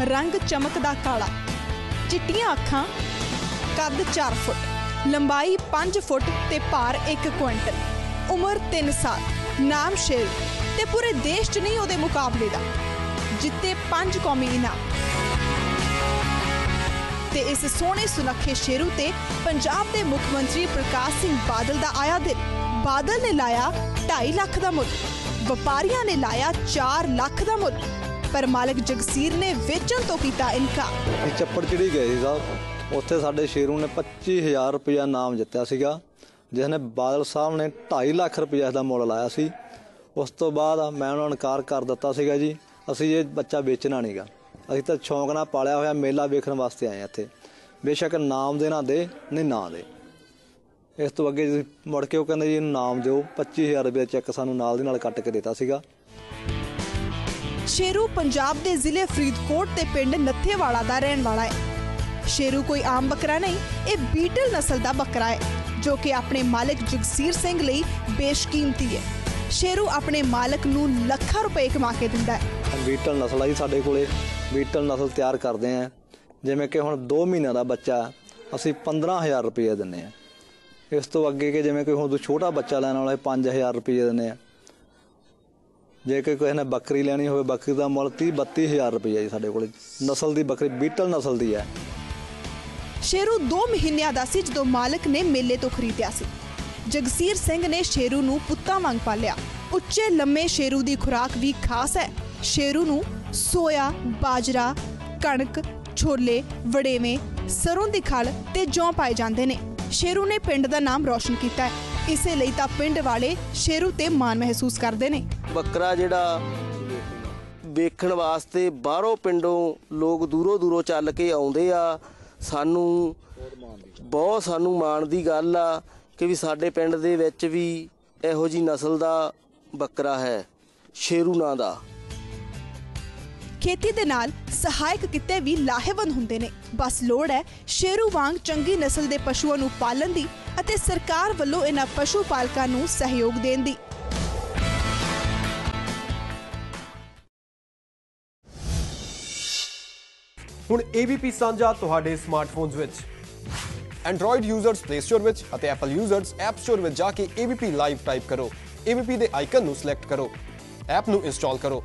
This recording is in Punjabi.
ਰੰਗ ਚਮਕਦਾ ਕਾਲਾ। ਚਿੱਟੀਆਂ ਅੱਖਾਂ, ਕੱਦ 4 ਫੁੱਟ, ਲੰਬਾਈ 5 ਫੁੱਟ ਤੇ ਭਾਰ 1 ਕੁਇੰਟਲ। ਉਮਰ 3 ਸਾਲ, ਨਾਮ ਸ਼ੇਰ ਤੇ ਪੂਰੇ ਦੇਸ਼ 'ਚ ਨਹੀਂ ਉਹਦੇ ਮੁਕਾਬਲੇ ਦਾ। ਜਿੱਤੇ 5 ਕੌਮੀ ਇਨਾਮ। ਤੇ ਇਸ ਸੋਹਣੇ ਸੁਨੱਖੇ ਸ਼ੇਰੂ ਤੇ ਪੰਜਾਬ ਦੇ ਮੁੱਖ ਮੰਤਰੀ ਪ੍ਰਕਾਸ਼ ਸਿੰਘ ਬਾਦਲ ਦਾ ਆਇਆ ਦਿਲ। ਬਾਦਲ ਨੇ ਲਾਇਆ 2.5 ਲੱਖ ਦਾ ਮੁੱਲ, ਵਪਾਰੀਆਂ ਨੇ ਲਾਇਆ 4 ਲੱਖ ਦਾ ਮੁੱਲ। ਪਰ ਮਾਲਕ ਜਗਸੀਰ ਨੇ ਵੇਚਣ ਤੋਂ ਕੀਤਾ ਇਨਕਾਰ। ਇਹ ਚੱਪੜ ਚਿੜੀ ਗਏ ਸੀ ਸਾਹਿਬ ਉੱਥੇ ਸਾਡੇ ਸ਼ੇਰੂ ਨੇ 25000 ਰੁਪਇਆ ਨਾਮ ਜਿੱਤਿਆ ਸੀਗਾ, ਜਿਸ ਨੇ ਬਾਦਲ ਸਾਹਿਬ ਨੇ 2.5 ਲੱਖ ਰੁਪਇਆ ਦਾ ਮੁੱਲ ਲਾਇਆ ਸੀ। ਉਸ ਤੋਂ ਬਾਅਦ ਮੈਂ ਉਹਨਾਂ ਨੂੰ ਇਨਕਾਰ ਕਰ ਦਿੱਤਾ ਸੀਗਾ ਜੀ। ਅਸੀਂ ਇਹ ਬੱਚਾ ਵੇਚਣਾ ਨਹੀਂਗਾ ਅਸੀਂ ਤਾਂ ਸ਼ੌਂਕ ਨਾਲ ਪਾਲਿਆ ਹੋਇਆ ਮੇਲਾ ਵੇਖਣ ਵਾਸਤੇ ਆਏ ਹਾਂ ਇੱਥੇ। ਬੇਸ਼ੱਕ ਨਾਮ ਦੇ ਨਾ ਦੇ, ਨਹੀਂ ਨਾ ਦੇ। ਇਸ ਤੋਂ ਅੱਗੇ ਜੀ ਮੁੜ ਕੇ ਉਹ ਕਹਿੰਦੇ ਜੀ ਇਹਨੂੰ ਨਾਮ ਦਿਓ। 25000 ਰੁਪਏ ਚੈੱਕ ਸਾਨੂੰ ਨਾਲ ਦੀ ਨਾਲ ਕੱਟ ਕੇ ਦਿੱਤਾ ਸੀਗਾ। ਸ਼ੇਰੂ ਪੰਜਾਬ ਦੇ ਜ਼ਿਲ੍ਹੇ ਫਰੀਦਕੋਟ ਤੇ ਪਿੰਡ ਨੱਥੇਵਾਲਾ ਦਾ ਰਹਿਣ ਵਾਲਾ ਹੈ। ਸ਼ੇਰੂ ਕੋਈ ਆਮ ਬੱਕਰਾ ਨਹੀਂ ਇਹ ਬੀਟਲ ਨਸਲ ਦਾ ਬੱਕਰਾ ਹੈ ਜੋ ਕਿ ਆਪਣੇ ਮਾਲਕ ਜਗਸੀਰ ਸਿੰਘ ਲਈ ਬੇਸ਼ਕੀਮਤੀ ਹੈ। ਸ਼ੇਰੂ ਆਪਣੇ ਮਾਲਕ ਨੂੰ ਲੱਖਾਂ ਰੁਪਏ ਕਮਾ ਕੇ ਦਿੰਦਾ ਹੈ। ਬੀਟਲ ਨਸਲ ਆ ਜੀ ਸਾਡੇ ਕੋਲੇ। ਬੀਟਲ ਨਸਲ ਤਿਆਰ ਕਰਦੇ ਆ ਜਿਵੇਂ ਕਿ ਹੁਣ 2 ਮਹੀਨਿਆਂ ਦਾ ਬੱਚਾ ਹੈ, ਅਸੀਂ 15000 ਰੁਪਏ ਦਿੰਨੇ ਆ ਇਸ ਤੋਂ ਅੱਗੇ ਕਿ ਜਿਵੇਂ ਕੋਈ ਹੁਣ ਛੋਟਾ ਬੱਚਾ ਲੈਣ ਵਾਲਾ 5000 ਰੁਪਏ ਦਿੰਨੇ ਆ ਜੇ ਕਿ ਕਿਸੇ ਨੇ ਬੱਕਰੀ ਲੈਣੀ ਹੋਵੇ, ਬੱਕਰੀ ਦਾ ਮੁੱਲ 30 32000 ਰੁਪਏ ਜੀ ਸਾਡੇ ਕੋਲੇ। ਨਸਲ ਦੀ ਬੱਕਰੀ, ਬੀਟਲ ਨਸਲ ਦੀ ਹੈ। ਸ਼ੇਰੂ 2 ਮਹੀਨਿਆਂ ਦਾ ਸੀ ਜਦੋਂ ਮਾਲਕ ਨੇ ਮੇਲੇ ਤੋਂ ਖਰੀਦਿਆ ਸੀ। ਜਗਸੀਰ ਸਿੰਘ ਨੇ ਸ਼ੇਰੂ ਨੂੰ ਪੁੱਤਾਂ ਵਾਂਗ ਪਾਲਿਆ। ਉੱਚੇ ਲੰਮੇ ਸ਼ੇਰੂ ਦੀ ਖੁਰਾਕ ਵੀ ਖਾਸ ਹੈ। ਸ਼ੇਰੂ ਨੂੰ ਸੋਇਆ, ਬਾਜਰਾ, ਕਣਕ, ਛੋਲੇ, ਵੜੇਵੇਂ, ਸਰੋਂ ਦੀ ਖਲ ਤੇ ਜੌਂ ਪਾਏ ਜਾਂਦੇ ਨੇ। ਸ਼ੇਰੂ ਨੇ ਪਿੰਡ ਦਾ ਨਾਮ ਰੌਸ਼ਨ ਕੀਤਾ ਹੈ। ਇਸੇ ਲਈ ਤਾਂ ਪਿੰਡ ਵਾਲੇ ਸ਼ੇਰੂ ਤੇ ਮਾਣ ਮਹਿਸੂਸ ਕਰਦੇ ਨੇ। ਬੱਕਰਾ ਜਿਹੜਾ ਵੇਖਣ ਵਾਸਤੇ ਬਾਹਰੋਂ ਪਿੰਡੋਂ ਲੋਕ ਦੂਰੋਂ ਦੂਰੋਂ ਚੱਲ ਕੇ ਆਉਂਦੇ ਆ, ਸਾਨੂੰ ਬਹੁਤ ਸਾਨੂੰ ਮਾਣ ਦੀ ਗੱਲ ਆ ਕਿ ਵੀ ਸਾਡੇ ਪਿੰਡ ਦੇ ਵਿੱਚ ਵੀ ਇਹੋ ਜੀ ਨਸਲ ਦਾ ਬੱਕਰਾ ਹੈ, ਸ਼ੇਰੂ ਨਾਂ ਦਾ। ਖੇਤੀ ਦੇ ਨਾਲ ਸਹਾਇਕ ਕਿੱਤੇ ਵੀ ਲਾਹੇਵੰਦ ਹੁੰਦੇ ਨੇ। ਬਸ ਲੋੜ ਹੈ ਸ਼ੇਰੂ ਵਾਂਗ ਚੰਗੀ ਨਸਲ ਦੇ ਪਸ਼ੂਆਂ ਨੂੰ ਪਾਲਣ ਦੀ ਅਤੇ ਸਰਕਾਰ ਵੱਲੋਂ ਇਹਨਾਂ ਪਸ਼ੂ ਪਾਲਕਾਂ ਨੂੰ ਸਹਿਯੋਗ ਦੇਣ ਦੀ। ਹੁਣ ABP ਸਾਂਝਾ ਤੁਹਾਡੇ ਸਮਾਰਟਫੋਨਸ ਵਿੱਚ। Android ਯੂਜ਼ਰਸ Play Store ਵਿੱਚ ਅਤੇ Apple ਯੂਜ਼ਰਸ App Store ਵਿੱਚ ਜਾ ਕੇ ABP ਲਾਈਵ ਟਾਈਪ ਕਰੋ। ABP ਦੇ ਆਈਕਨ ਨੂੰ ਸਿਲੈਕਟ ਕਰੋ। ਐਪ ਨੂੰ ਇੰਸਟਾਲ ਕਰੋ।